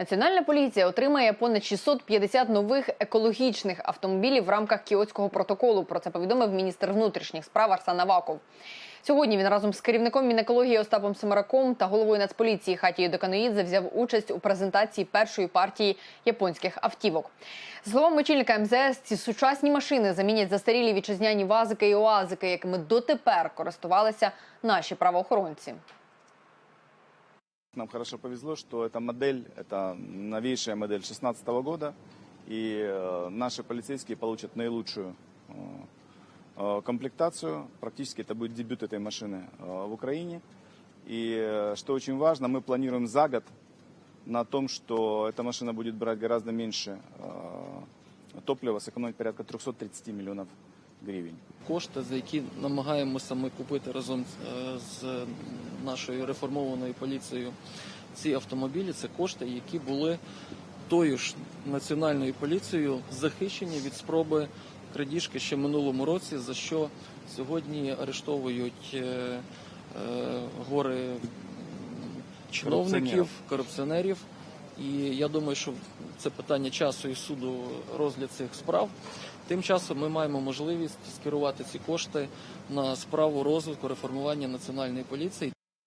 Національна поліція отримає понад 650 нових екологічних автомобілів в рамках Кіотського протоколу. Про це повідомив міністр внутрішніх справ Арсен Аваков. Сьогодні він разом з керівником Мінекології Остапом Семараком та головою Нацполіції Хатією Деканоїдзе взяв участь у презентації першої партії японських автівок. За словами очільника МЗС, ці сучасні машини замінять застарілі вітчизняні вазики і оазики, якими дотепер користувалися наші правоохоронці. Нам хорошо повезло, что эта модель, это новейшая модель 2016 года, и э, наши полицейские получат наилучшую э, э, комплектацию. Практически это будет дебют этой машины в Украине. И что очень важно, мы планируем за год на том, что эта машина будет брать гораздо меньше топлива, сэкономить порядка 330 миллионов гривен. Кошти, за які намагаємося ми купити разом е, з нашою реформованою поліцією ці автомобілі, це кошти, які були тою ж національною поліцією захищені від спроби крадіжки ще минулому році, за що сьогодні арештовують е, е, гори чиновників, корупціонерів. І я думаю, що це питання часу і суду розгляд цих справ. Тим часом ми маємо можливість скерувати ці кошти на справу розвитку реформування національної поліції.